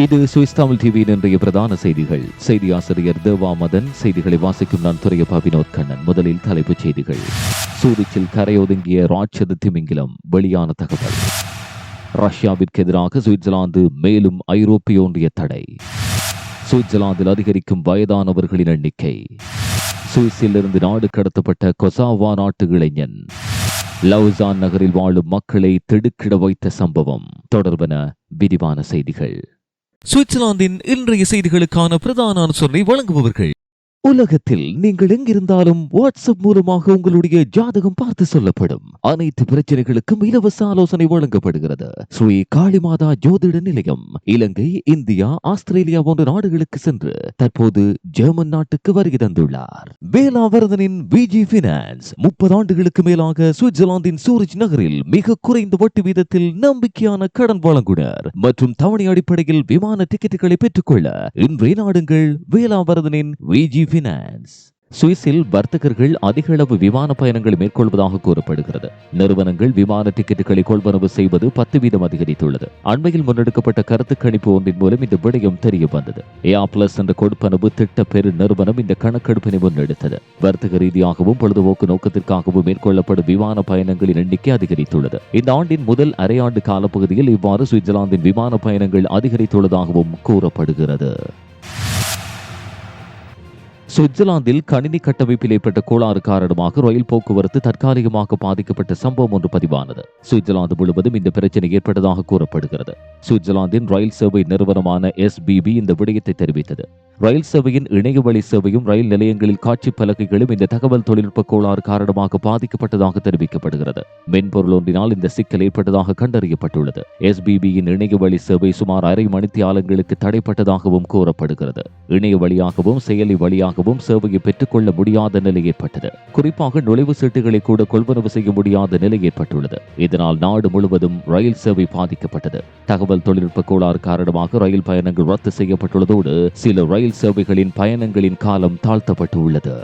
இது சுவிஸ் தமிழ் டிவியின் இன்றைய பிரதான செய்திகள். செய்தி ஆசிரியர் தேவா மதன் செய்திகளை வாசிக்கும் நான் துறையப்பா வினோத் கண்ணன். முதலில் தலைப்புச் செய்திகள். சூரிச்சில் கரையொதுங்கிய ராட்சத திமிங்கிலம். வெளியான தகவல். ரஷ்யாவிற்கு எதிராக சுவிட்சர்லாந்து மேலும் ஐரோப்பிய ஒன்றிய தடை. சுவிட்சர்லாந்தில் அதிகரிக்கும் வயதானவர்களின் எண்ணிக்கை. சுவிஸில் இருந்து நாடு கடத்தப்பட்ட கொசாவா நாட்டு இளைஞன். லவுசான் நகரில் வாழும் மக்களை திடுக்கிட வைத்த சம்பவம். தொடர்பன விரிவான செய்திகள். சுவிட்சர்லாந்தின் இன்றைய செய்திகளுக்கான பிரதான அனுசரணை வழங்குபவர்கள். உலகத்தில் நீங்கள் எங்கிருந்தாலும் வாட்ஸ்அப் மூலமாக உங்களுடைய ஜாதகம் பார்த்து சொல்லப்படும். அனைத்து பிரச்சனைகளுக்கும் இலவச ஆலோசனை வழங்கப்படுகிறது. ஸ்ரீ காளிமாதா ஜோதிட நிலையம் இலங்கை இந்தியா ஆஸ்திரேலியா போன்ற நாடுகளுக்கு சென்று தற்போது ஜெர்மன் நாட்டுக்கு வருகை தந்துள்ளார். வேலாவரதனின் விஜி பினான்ஸ் முப்பது ஆண்டுகளுக்கு மேலாக சுவிட்சர்லாந்தின் சூரிச் நகரில் மிக குறைந்த வட்டி வீதத்தில் நம்பிக்கையான கடன் வழங்குனர் மற்றும் தவணை அடிப்படையில் விமான டிக்கெட்டுகளை பெற்றுக்கொள்ள இன்றைய நாடுங்கள் வேலாவரதனின் விஜி பினான்ஸ் சுவிஸில் வர்த்தகர்கள் அதிக அளவு விமான பயணங்களை மேற்கொள்வதாக கூறப்படுகிறது. நிறுவனங்கள் விமான டிக்கெட்டுகளை கொள்வனவு செய்வது பத்து வீதம் அதிகரித்துள்ளது. அண்மையில் முன்னெடுக்கப்பட்ட கருத்து கணிப்பு ஒன்றின் மூலம் இந்த விடயம் தெரிய வந்தது. ஏஆ பிளஸ் என்ற கொடுப்பனவு திட்ட பெரு நிறுவனம் இந்த கணக்கெடுப்பினை முன்னெடுத்தது. வர்த்தக ரீதியாகவும் பொழுதுபோக்கு நோக்கத்திற்காகவும் மேற்கொள்ளப்படும் விமான பயணங்களின் எண்ணிக்கை அதிகரித்துள்ளது. இந்த ஆண்டின் முதல் அரையாண்டு காலப்பகுதியில் இவ்வாறு சுவிட்சர்லாந்தின் விமான பயணங்கள் அதிகரித்துள்ளதாகவும் கூறப்படுகிறது. சுவிட்சர்லாந்தில் கணினி கட்டமைப்பில் ஏற்பட்ட கோளாறு காரணமாக ரயில் போக்குவரத்து தற்காலிகமாக பாதிக்கப்பட்ட சம்பவம் ஒன்று பதிவானது. சுவிட்சர்லாந்து முழுவதும் இந்த பிரச்சனை ஏற்பட்டதாக கூறப்படுகிறது. சுவிட்சர்லாந்தின் ரயில் சேவை நிறுவனமான எஸ்பிபி இந்த விடயத்தை தெரிவித்தது. ரயில் சேவையின் இணையவழி சேவையும் ரயில் நிலையங்களில் காட்சி பலகைகளும் இந்த தகவல் தொழில்நுட்ப கோளாறு காரணமாக பாதிக்கப்பட்டதாக தெரிவிக்கப்படுகிறது. மென்பொருள் ஒன்றினால் இந்த சிக்கல் ஏற்பட்டதாக கண்டறியப்பட்டுள்ளது. எஸ்பிபியின் இணையவழி சேவை சுமார் அரை மணித்தியாலங்களுக்கு தடைப்பட்டதாகவும் கூறப்படுகிறது. இணைய வழியாகவும் செயலி வழியாகவும் சேவையை பெற்றுக்கொள்ள முடியாத நிலை ஏற்பட்டது. குறிப்பாக நுழைவு சீட்டுகளை கூட கொள்வனவு செய்ய முடியாத நிலை ஏற்பட்டுள்ளது. இதனால் நாடு முழுவதும் ரயில் சேவை பாதிக்கப்பட்டது. தகவல் தொழில்நுட்ப கோளாறு காரணமாக ரயில் பயணங்கள் ரத்து செய்யப்பட்டுள்ளதோடு சில ரயில் சேவைகளின் பயணங்களின் காலம் தாழ்த்தப்பட்டு உள்ளது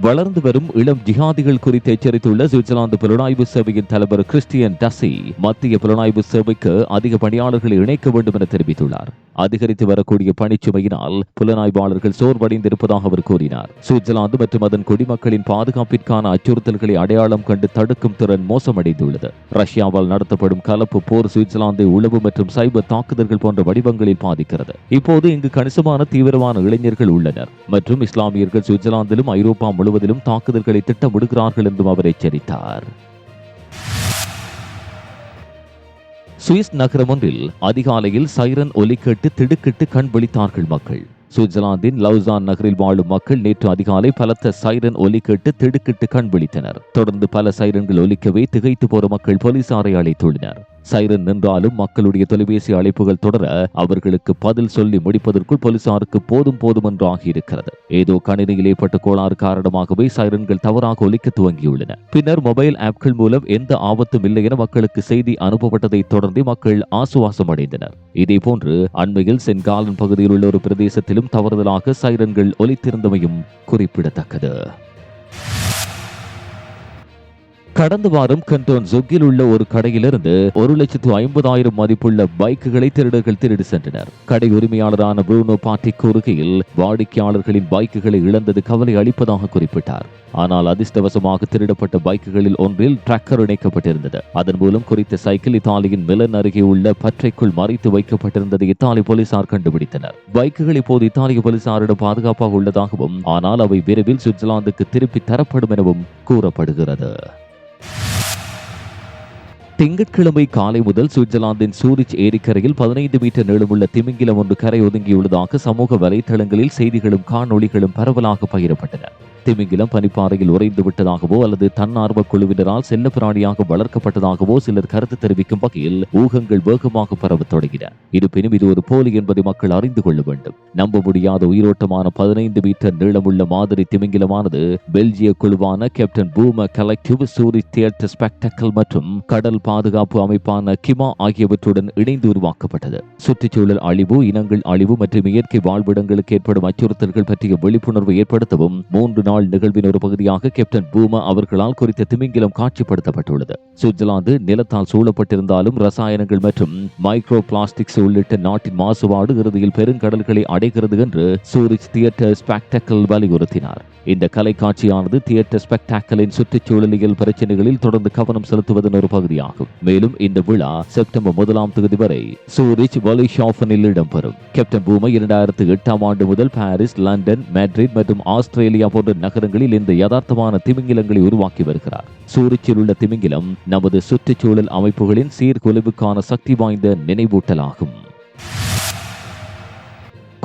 வளர்ந்து வரும் இளம் ஜிஹாதிகள் குறித்து எச்சரித்துள்ள சுவிட்சர்லாந்து புலனாய்வு சேவையின் தலைவர் கிறிஸ்டியன் டசி மத்திய புலனாய்வு சேவைக்கு அதிக பணியாளர்களை இணைக்க வேண்டும் என தெரிவித்துள்ளார். அதிகரித்து வரக்கூடிய பணிச்சுமையினால் புலனாய்வாளர்கள் சோர்வடைந்திருப்பதாக அவர் கூறினார். சுவிட்சர்லாந்து மற்றும் அதன் குடிமக்களின் பாதுகாப்பிற்கான அச்சுறுத்தல்களை அடையாளம் கண்டு தடுக்கும் திறன் மோசமடைந்துள்ளது. ரஷ்யாவால் நடத்தப்படும் கலப்பு போர் சுவிட்சர்லாந்தை உளவு மற்றும் சைபர் தாக்குதல்கள் போன்ற வடிவங்களில் பாதிக்கிறது. இப்போது இங்கு கணிசமான தீவிரமான இளைஞர்கள் உள்ளனர். மற்றும் இஸ்லாமியர்கள் சுவிட்சர்லாந்திலும் ஐரோப்பா முழுவதிலும் தாக்குதல்களை திட்டமிடுகிறார்கள் என்றும் அவர் எச்சரித்தார். சுவிஸ் நகரம் ஒன்றில் அதிகாலையில் சைரன் ஒலி கேட்டு திடுக்கிட்டு கண் விழித்தார்கள் மக்கள். சுவிட்சர்லாந்தின் லவுசான் நகரில் வாழும் மக்கள் நேற்று அதிகாலை பலத்த சைரன் ஒலி கேட்டு திடுக்கிட்டு கண் விழித்தனர். தொடர்ந்து பல சைரன்கள் ஒலிக்கவே திகைத்து போற மக்கள் போலீசாரை அழைத்துள்ளனர். சைரன் நின்றாலும் மக்களுடைய தொலைபேசி அழைப்புகள் தொடர அவர்களுக்கு பதில் சொல்லி முடிப்பதற்குள் போலீசாருக்கு போதும் போதும் என்று ஆகியிருக்கிறது ஏதோ கணினியில் ஏற்பட்ட கோளாறு காரணமாகவே சைரன்கள் தவறாக ஒலிக்க துவங்கியுள்ளன. பின்னர் மொபைல் ஆப்கள் மூலம் எந்த ஆபத்தும் இல்லை என மக்களுக்கு செய்தி அனுப்பப்பட்டதை தொடர்ந்து மக்கள் ஆசுவாசம் அடைந்தனர் இதேபோன்று அண்மையில் சென்காலன் பகுதியில் உள்ள ஒரு பிரதேசத்திலும் தவறுதலாக சைரன்கள் ஒலித்திருந்தமையும் குறிப்பிடத்தக்கது. கடந்த வாரம் கண்டோன் ஜொக்கில் உள்ள ஒரு கடையிலிருந்து ஒரு லட்சத்து ஐம்பதாயிரம் மதிப்புள்ள பைக்குகளை திருடர்கள் திருடி சென்றனர். கடை உரிமையாளரான புரூனோ பாட்டி கூறுகையில் வாடிக்கையாளர்களின் பைக்குகளை இழந்தது கவலை அளிப்பதாக குறிப்பிட்டார். ஆனால் அதிர்ஷ்டவசமாக திருடப்பட்ட பைக்குகளில் ஒன்றில் டிராக்கர் இணைக்கப்பட்டிருந்தது. அதன் மூலம் குறித்த சைக்கிள் இத்தாலியின் மிலன் அருகே உள்ள பற்றைக்குள் மறைத்து வைக்கப்பட்டிருந்ததை இத்தாலி போலீசார் கண்டுபிடித்தனர். பைக்குகள் இப்போது இத்தாலிய போலீசாரிடம் பாதுகாப்பாக உள்ளதாகவும் ஆனால் அவை விரைவில் சுவிட்சர்லாந்துக்கு திருப்பி தரப்படும் எனவும் கூறப்படுகிறது. திங்கட்கிழமை காலை முதல் சுவிட்சர்லாந்தின் சூரிச் ஏரிக்கரையில் பதினைந்து மீட்டர் நீளமுள்ள திமிங்கிலம் ஒன்று கரை ஒதுங்கியுள்ளதாக சமூக வலைதளங்களில் செய்திகளும் காணொளிகளும் பரவலாக பகிரப்பட்டன. திமிங்கிலம் பனிப்பாறையில் உறைந்து விட்டதாகவோ அல்லது தன்னார்வ குழுவினரால் செல்ல பிராணியாக வளர்க்கப்பட்டதாகவோ சிலர் கருத்து தெரிவிக்கும் வகையில் ஊகங்கள் வேகமாக பரவ தொடங்கின. இருப்பினும் இது ஒரு போலி என்பதை மக்கள் அறிந்து கொள்ள வேண்டும். நம்ப முடியாத உயிரோட்டமான பதினைந்து மீட்டர் நீளமுள்ள மாதிரி திமிங்கிலமானது பெல்ஜிய குழுவான கேப்டன் பூம கலெக்டிவ் சூரி தியேட்டர் ஸ்பெக்டக்கல் மற்றும் கடல் பாதுகாப்பு அமைப்பான கிமா ஆகியவற்றுடன் இணைந்து உருவாக்கப்பட்டது. சுற்றுச்சூழல் அழிவு இனங்கள் அழிவு மற்றும் இயற்கை வாழ்விடங்களுக்கு ஏற்படும் அச்சுறுத்தல்கள் பற்றிய விழிப்புணர்வு ஏற்படுத்தவும் மூன்று நாள் நிகழ்வின் ஒரு பகுதியாக கேப்டன் பூமா அவர்களால் குறித்த திமிங்கிலம் காட்சிப்படுத்தப்பட்டுள்ளது. சுவிட்சர்லாந்து நிலத்தால் சூழப்பட்டிருந்தாலும் ரசாயனங்கள் மற்றும் மைக்ரோ பிளாஸ்டிக்ஸ் உள்ளிட்ட நாட்டின் மாசுபாடு இறுதியில் பெருங்கடல்களை அடைகிறது என்று சூரிச் தியேட்டர் ஸ்பெக்டக்கல் வலியுறுத்தினார். இந்த கலை காட்சியானது தியேட்டர் ஸ்பெக்டாக்கலின் சுற்றுச்சூழலியல் பிரச்சனைகளில் தொடர்ந்து கவனம் செலுத்துவதன் ஒரு பகுதியாகும். மேலும் இந்த விழா செப்டம்பர் முதலாம் தேதி வரை சூரிச் வலிஷாஃபனில் இடம்பெறும். கேப்டன் பூமை இரண்டாயிரத்து எட்டாம் ஆண்டு முதல் பாரிஸ் லண்டன் மேட்ரிட் மற்றும் ஆஸ்திரேலியா போன்ற நகரங்களில் இந்த யதார்த்தமான திமிங்கிலங்களை உருவாக்கி வருகிறார். சூரிச்சில் உள்ள திமிங்கிலம் நமது சுற்றுச்சூழல் அமைப்புகளின் சீர்குலைவுக்கான சக்தி வாய்ந்த நினைவூட்டலாகும்.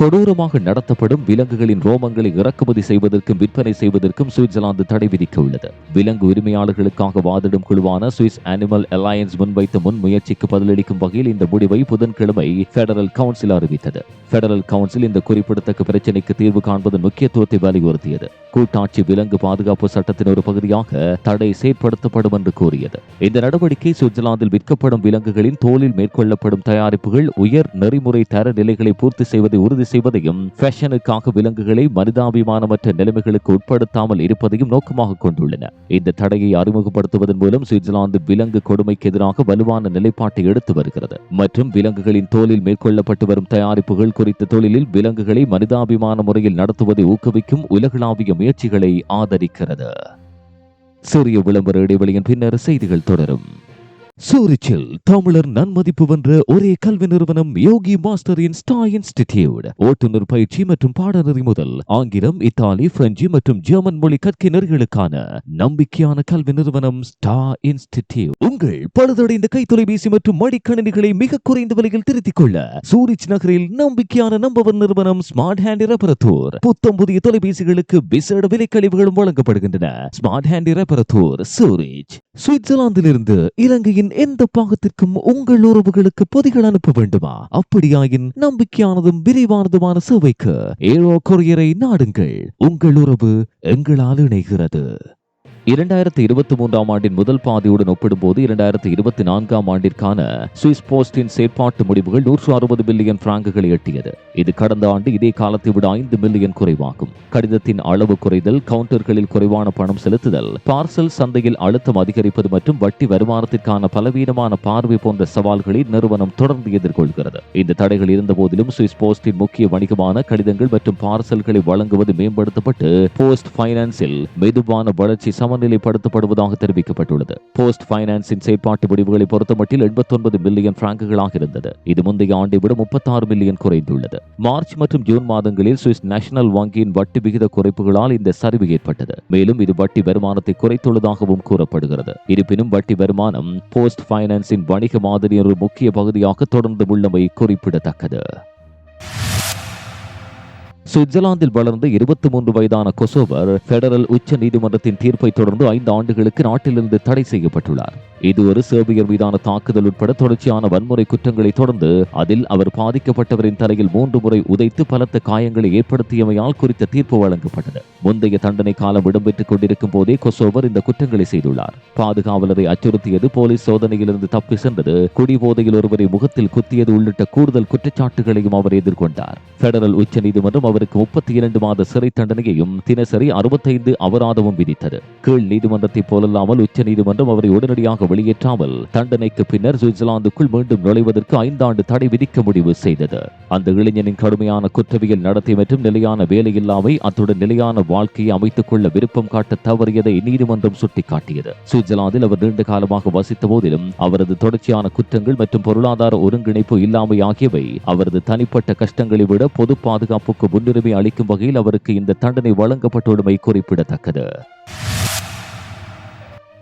கொடூரமாக நடத்தப்படும் விலங்குகளின் ரோமங்களை இறக்குமதி செய்வதற்கும் விற்பனை செய்வதற்கும் சுவிட்சர்லாந்து தடை விதிக்க உள்ளது விலங்கு உரிமையாளர்களுக்காக வாதிடும் குழுவான சுவிஸ் அனிமல் அலையன்ஸ் முன்வைத்த முன் முயற்சிக்கு பதிலளிக்கும் வகையில் இந்த முடிவை புதன்கிழமை பெடரல் கவுன்சில் அறிவித்தது. பெடரல் கவுன்சில் இந்த குறிப்பிடத்தக்க பிரச்சினைக்கு தீர்வு காண்பதன் முக்கியத்துவத்தை வலியுறுத்தியது. கூட்டாட்சி விலங்கு பாதுகாப்பு சட்டத்தின் ஒரு பகுதியாக தடை செயற்படுத்தப்படும் என்று கூறியது. இந்த நடவடிக்கை சுவிட்சர்லாந்தில் விற்கப்படும் விலங்குகளின் தோலில் மேற்கொள்ளப்படும் தயாரிப்புகள் உயர் நெறிமுறை தர நிலைகளை பூர்த்தி செய்வதை உறுதி செய்வதையும் ஃபேஷனுக்காக விலங்குகளை மனிதாபிமானமற்ற நிலைமைகளுக்கு உட்படுத்தாமல் இருப்பதையும் நோக்கமாக கொண்டுள்ளன. இந்த தடையை அறிமுகப்படுத்துவதன் மூலம் சுவிட்சர்லாந்து விலங்கு கொடுமைக்கு எதிராக வலுவான நிலைப்பாட்டை எடுத்து வருகிறது. மற்றும் விலங்குகளின் தோலில் மேற்கொள்ளப்பட்டு வரும் தயாரிப்புகள் குறித்த தொழிலில் விலங்குகளை மனிதாபிமான முறையில் நடத்துவதை ஊக்குவிக்கும் உலகளாவிய முயற்சிகளை ஆதரிக்கிறது. சிறிய விளம்பர இடைவெளியின் பின்னர் செய்திகள் தொடரும். சூரிச்சில் தமிழர் நன்மதிப்பு வென்ற ஒரே கல்வி நிறுவனம் யோகி மாஸ்டரின் ஸ்டா இன்ஸ்டிடியூட். ஓட்டுநர் பயிற்சி மற்றும் பாடநெறி முதல் ஆங்கிலம் இத்தாலி பிரெஞ்சு மற்றும் ஜெர்மன் மொழி கற்கினர்களுக்கான நம்பிக்கையான கல்வி நிறுவனம் ஸ்டா இன்ஸ்டிடியூட். உங்கள் பழுதடைந்த கைத்தொலைபேசி மற்றும் மடிக்கணினிகளை மிக குறைந்த விலையில் திருத்திக் கொள்ள சூரிச் நகரில் நம்பிக்கையான நம்பவர் நிறுவனம் ஸ்மார்ட் ஹேண்ட் ரெப்பரத்தூர் புத்தம் புதிய தொலைபேசிகளுக்கு விசேட விலை கழிவுகளும் வழங்கப்படுகின்றன. ஸ்மார்ட் ஹேண்ட் ரெப்பரத்தூர் சூரிச் சுவிட்சர்லாந்திலிருந்து இலங்கையின் எந்த பாகத்திற்கும் உங்கள் உறவுகளுக்கு பொதிகள் அனுப்ப வேண்டுமா? அப்படியாயின் நம்பிக்கையானதும் விரிவானதுமான சேவைக்கு ஏரோ கொரியரை நாடுங்கள். உங்கள் உறவு எங்களால் இணைகிறது. இரண்டாயிரத்தி இருபத்தி மூன்றாம் ஆண்டின் முதல் பாதியுடன் ஒப்பிடும்போது இரண்டாயிரத்தி இருபத்தி நான்காம் ஆண்டிற்கான சுவிஸ் போஸ்டின் செயற்பாட்டு முடிவுகள் நூற்று அறுபது பில்லியன் பிராங்குகளை எட்டியது. இது கடந்த ஆண்டு இதே காலத்தை விட ஐந்து மில்லியன் குறைவாகும். கடிதத்தின் அளவு குறைதல் கவுண்டர்களில் குறைவான பணம் செலுத்துதல் பார்சல் சந்தையில் அழுத்தம் அதிகரிப்பது மற்றும் வட்டி வருமானத்திற்கான பலவீனமான பார்வை போன்ற சவால்களை நிறுவனம் தொடர்ந்து எதிர்கொள்கிறது. இந்த தடைகள் இருந்த போதிலும் சுவிஸ் போஸ்டின் முக்கிய வணிகமான கடிதங்கள் மற்றும் பார்சல்களை வழங்குவது மேம்படுத்தப்பட்டு போஸ்ட் பைனான்சில் மெதுவான வளர்ச்சி சமநிலைப்படுத்தப்படுவதாக தெரிவிக்கப்பட்டுள்ளது. போஸ்ட் பைனான்சின் செயற்பாட்டு முடிவுகளை பொறுத்தமட்டில் எண்பத்தொன்பது மில்லியன் பிராங்குகளாக இருந்தது. இது முந்தைய ஆண்டை விட முப்பத்தாறு மில்லியன் குறைந்துள்ளது. மார்ச் மற்றும் ஜூன் மாதங்களில் சுவிஸ் நேஷனல் வங்கியின் வட்டி விகித குறைப்புகளால் இந்த சரிவு ஏற்பட்டது. மேலும் இது வட்டி வருமானத்தை குறைத்துள்ளதாகவும் கூறப்படுகிறது. இருப்பினும் வட்டி வருமானம் போஸ்ட் பைனான்சின் வணிக மாதிரியின் ஒரு முக்கிய பகுதியாக தொடர்ந்து உள்ளமை குறிப்பிடத்தக்கது. சுவிட்சர்லாந்தில் வளர்ந்த இருபத்தி மூன்று வயதான கொசோவர் பெடரல் உச்ச நீதிமன்றத்தின் தீர்ப்பை தொடர்ந்து ஐந்து ஆண்டுகளுக்கு நாட்டிலிருந்து தடை செய்யப்பட்டுள்ளார். இது ஒரு சேர்பியர் மீதான தாக்குதல் உட்பட தொடர்ச்சியான வன்முறை குற்றங்களை தொடர்ந்து அதில் அவர் பாதிக்கப்பட்டவரின் தலையில் மூன்று முறை உதைத்து பலத்த காயங்களை ஏற்படுத்தியமையால் குறித்த தீர்ப்பு வழங்கப்பட்டது. முந்தைய தண்டனை காலம் இடம்பெற்றுக் கொண்டிருக்கும் போதே கொசோவர் இந்த குற்றங்களை செய்துள்ளார். பாதுகாவலரை அச்சுறுத்தியது போலீஸ் சோதனையிலிருந்து தப்பி சென்றது குடிபோதையில் ஒருவரை முகத்தில் குத்தியது உள்ளிட்ட கூடுதல் குற்றச்சாட்டுகளையும் அவர் எதிர்கொண்டார். பெடரல் உச்சநீதிமன்றம் அவருக்கு முப்பத்தி இரண்டு மாத சிறை தண்டனையையும் தினசரி அறுபத்தைந்து அபராதமும் விதித்தது. கீழ் நீதிமன்றத்தை போலல்லாமல் உச்சநீதிமன்றம் அவரை உடனடியாக வெளியேற்றாமல் தண்டனைக்கு பின்னர் சுவிட்சர்லாந்துக்குள் மீண்டும் நுழைவதற்கு ஐந்தாண்டு தடை விதிக்க முடிவு செய்தது. அந்த இளைஞனின் கடுமையான குற்றவியல் நடத்தை மற்றும் நிலையான வேலையில்லாமை அத்துடன் நிலையான வாழ்க்கையை அமைத்துக் கொள்ள விருப்பம் காட்ட தவறியதை நீதிமன்றம் சுட்டிக்காட்டியது. சுவிட்சர்லாந்தில் அவர் நீண்ட காலமாக வசித்த போதிலும் அவரது தொடர்ச்சியான குற்றங்கள் மற்றும் பொருளாதார ஒருங்கிணைப்பு இல்லாமை ஆகியவை அவரது தனிப்பட்ட கஷ்டங்களை விட பொது பாதுகாப்புக்கு முன்னுரிமை அளிக்கும் வகையில் அவருக்கு இந்த தண்டனை வழங்கப்பட்டுள்ளமை குறிப்பிடத்தக்கது.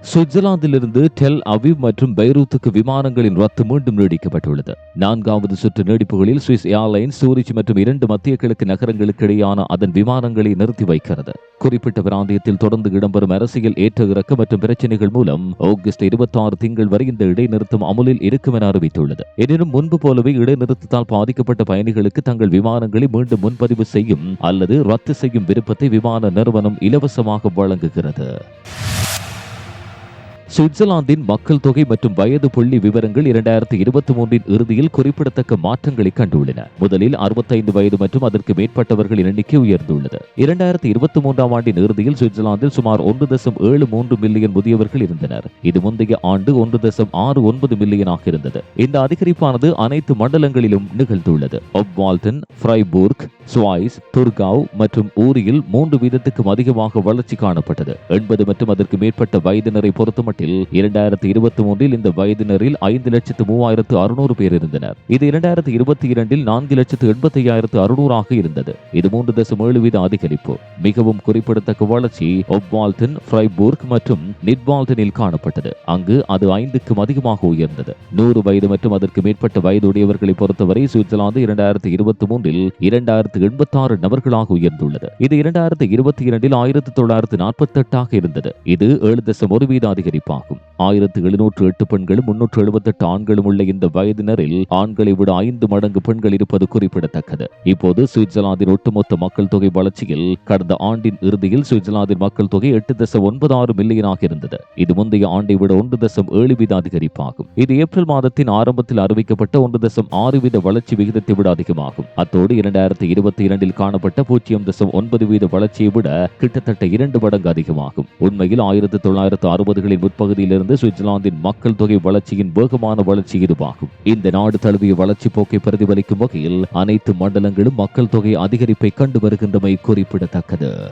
சுவிட்சர்லாந்திலிருந்து டெல் அவிவ் மற்றும் பைரூத்துக்கு விமானங்களின் ரத்து மீண்டும் நீடிக்கப்பட்டுள்ளது. நான்காவது சுற்று நீடிப்புகளில் சுவிஸ் ஏர்லைன்ஸ் சூரிச் மற்றும் இரண்டு மத்திய கிழக்கு நகரங்களுக்கு இடையான அதன் விமானங்களை நிறுத்தி வைக்கிறது. குறிப்பிட்ட பிராந்தியத்தில் தொடர்ந்து இடம்பெறும் அரசியல் ஏற்ற இறக்க மற்றும் பிரச்சனைகள் மூலம் ஆகஸ்ட் இருபத்தி ஆறு திங்கள் வரை இந்த இடைநிறுத்தம் அமுலில் இருக்கும் என அறிவித்துள்ளது. எனினும் முன்பு போலவே இடைநிறுத்தத்தால் பாதிக்கப்பட்ட பயணிகளுக்கு தங்கள் விமானங்களை மீண்டும் முன்பதிவு செய்யும் அல்லது ரத்து செய்யும் விருப்பத்தை விமான நிறுவனம் இலவசமாக வழங்குகிறது. சுவிட்சர்லாந்தின் மக்கள் தொகை மற்றும் வயது புள்ளி விவரங்கள் இரண்டாயிரத்தி இருபத்தி மூன்றின் இறுதியில் குறிப்பிடத்தக்க மாற்றங்களை கண்டுள்ளன. முதலில் அறுபத்தைந்து வயது மற்றும் அதற்கு மேற்பட்டவர்களின் எண்ணிக்கை உயர்ந்துள்ளது. இரண்டாயிரத்தி இருபத்தி மூன்றாம் ஆண்டின் இறுதியில் சுவிட்சர்லாந்தில் சுமார் ஒன்று தசம் ஏழு மூன்று மில்லியன் முதியவர்கள் இருந்தனர். இது முந்தைய ஆண்டு ஒன்று தசம் ஆறு ஒன்பது மில்லியனாக இருந்தது. இந்த அதிகரிப்பானது அனைத்து மண்டலங்களிலும் நிகழ்ந்துள்ளது. ஒப்வால்டன் ஃப்ரைபூர்க் ஸ்வாய்ஸ் துர்காவ் மற்றும் ஊரியில் மூன்று வீதத்துக்கும் அதிகமாக வளர்ச்சி காணப்பட்டது. எண்பது மற்றும் அதற்கு மேற்பட்ட வயதினரை பொறுத்தமட்டில் இரண்டாயிரத்தி இருபத்தி மூன்றில் இந்த வயதினரில் ஐந்து லட்சத்து மூவாயிரத்து அறுநூறு பேர் இருந்தனர். இது இரண்டாயிரத்தி இருபத்தி இரண்டில் நான்கு லட்சத்து எண்பத்தி ஐயாயிரத்து அறுநூறாக இருந்தது. இது மூன்று தசம் ஏழு வீத அதிகரிப்பு. மிகவும் குறிப்பிடத்தக்க வளர்ச்சி ஒப்வால்டன் ஃப்ரைபூர்க் மற்றும் நிட்வால்டனில் காணப்பட்டது. அங்கு அது ஐந்துக்கும் அதிகமாக உயர்ந்தது. நூறு வயது மற்றும் அதற்கு மேற்பட்ட வயதுடையவர்களை பொறுத்தவரை சுவிட்சர்லாந்து இரண்டாயிரத்தி இருபத்தி மூன்றில் இரண்டாயிரத்து எண்பத்தி ஆறு நபர்களாக உயர்ந்துள்ளது. இது இரண்டாயிரத்து இருபத்தி இரண்டில் ஆயிரத்தி தொள்ளாயிரத்து நாற்பத்தி எட்டாக இருந்தது. இது ஏழு தசம் ஒரு வீத அதிகரிப்பு. அதிகரிப்பாகும் ஆயிரத்து எழுநூற்று எட்டு பெண்களும் முன்னூற்று எழுபத்தெட்டு ஆண்களும் உள்ள இந்த வயதினரில் ஆண்களை விட ஐந்து மடங்கு பெண்கள் இருப்பது குறிப்பிடத்தக்கது. இப்போது சுவிட்சர்லாந்தின் ஒட்டுமொத்த மக்கள் தொகை வளர்ச்சியில் கடந்த ஆண்டின் இறுதியில் சுவிட்சர்லாந்தின் மக்கள் தொகை எட்டு தசம் ஒன்பது ஆறு மில்லியனாக இருந்தது. இது முந்தைய ஆண்டை விட ஒன்று தசம் ஏழு வீத அதிகரிப்பாகும். இது ஏப்ரல் மாதத்தின் ஆரம்பத்தில் அறிவிக்கப்பட்ட ஒன்று தசம் ஆறு வீத வளர்ச்சி விகிதத்தை விட அதிகமாகும். அத்தோடு இரண்டாயிரத்தி இருபத்தி இரண்டில் காணப்பட்ட பூஜ்ஜியம் தசம் ஒன்பது வீத வளர்ச்சியை விட கிட்டத்தட்ட இரண்டு மடங்கு அதிகமாகும். உண்மையில் ஆயிரத்தி தொள்ளாயிரத்து அறுபதுகளின் முற்பகுதியிலிருந்து சுவிட்சர்லாந்தின் மக்கள் தொகை வளர்ச்சியின் வேகமான வளர்ச்சி இதுவாகும். இந்த நாடு தழுவிய வளர்ச்சி போக்கை பிரதிபலிக்கும் வகையில் அனைத்து மண்டலங்களும் மக்கள் தொகை அதிகரிப்பை கண்டு வருகின்றமை குறிப்பிடத்தக்கது.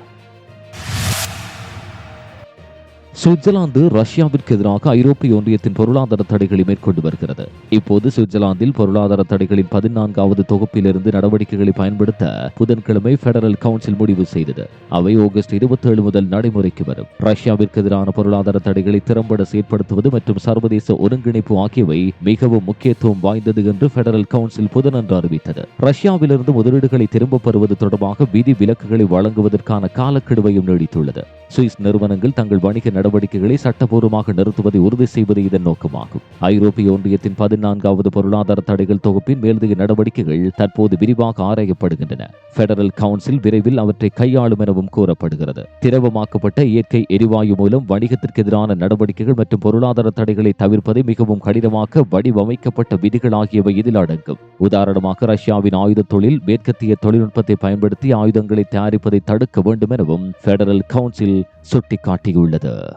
சுவிட்சர்லாந்து ரஷ்யாவிற்கு எதிராக ஐரோப்பிய ஒன்றியத்தின் பொருளாதார தடைகளை மேற்கொண்டு வருகிறது. இப்போது சுவிட்சர்லாந்தில் பொருளாதார தடைகளின் பதினான்காவது தொகுப்பிலிருந்து நடவடிக்கைகளை பயன்படுத்த புதன்கிழமை பெடரல் கவுன்சில் முடிவு செய்தது. அவை ஆகஸ்ட் இருபத்தேழு முதல் நடைமுறைக்கு வரும். ரஷ்யாவிற்கு எதிரான பொருளாதார தடைகளை திறம்பட செயற்படுத்துவது மற்றும் சர்வதேச ஒருங்கிணைப்பு ஆகியவை மிகவும் முக்கியத்துவம் வாய்ந்தது என்று பெடரல் கவுன்சில் புதனன்று அறிவித்தது. ரஷ்யாவிலிருந்து முதலீடுகளை திரும்பப் பெறுவது தொடர்பாக விதி விலக்குகளை வழங்குவதற்கான காலக்கெடுவையும் நீடித்துள்ளது. சுவிஸ் நிறுவனங்கள் தங்கள் வணிக நடவடிக்கைகளை சட்டபூர்வமாக நிறுத்துவதை உறுதி செய்வது இதன் நோக்கமாகும். ஐரோப்பிய ஒன்றியத்தின் பதினான்காவது பொருளாதார தடைகள் தொகுப்பின் மேலதிக நடவடிக்கைகள் தற்போது விரிவாக ஆராயப்படுகின்றன. பெடரல் கவுன்சில் விரைவில் அவற்றை கையாளும் எனவும் கூறப்படுகிறது. திரவமாக்கப்பட்ட இயற்கை எரிவாயு மூலம் வணிகத்திற்கு எதிரான நடவடிக்கைகள் மற்றும் பொருளாதார தடைகளை தவிர்ப்பதை மிகவும் கடினமாக்க வடிவமைக்கப்பட்ட விதிகள் ஆகியவை இதில் அடங்கும். உதாரணமாக ரஷ்யாவின் ஆயுத தொழில் மேற்கத்திய தொழில்நுட்பத்தை பயன்படுத்தி ஆயுதங்களை தயாரிப்பதை தடுக்க வேண்டும் எனவும் பெடரல் கவுன்சில் சுட்டிக்காட்டியுள்ளது.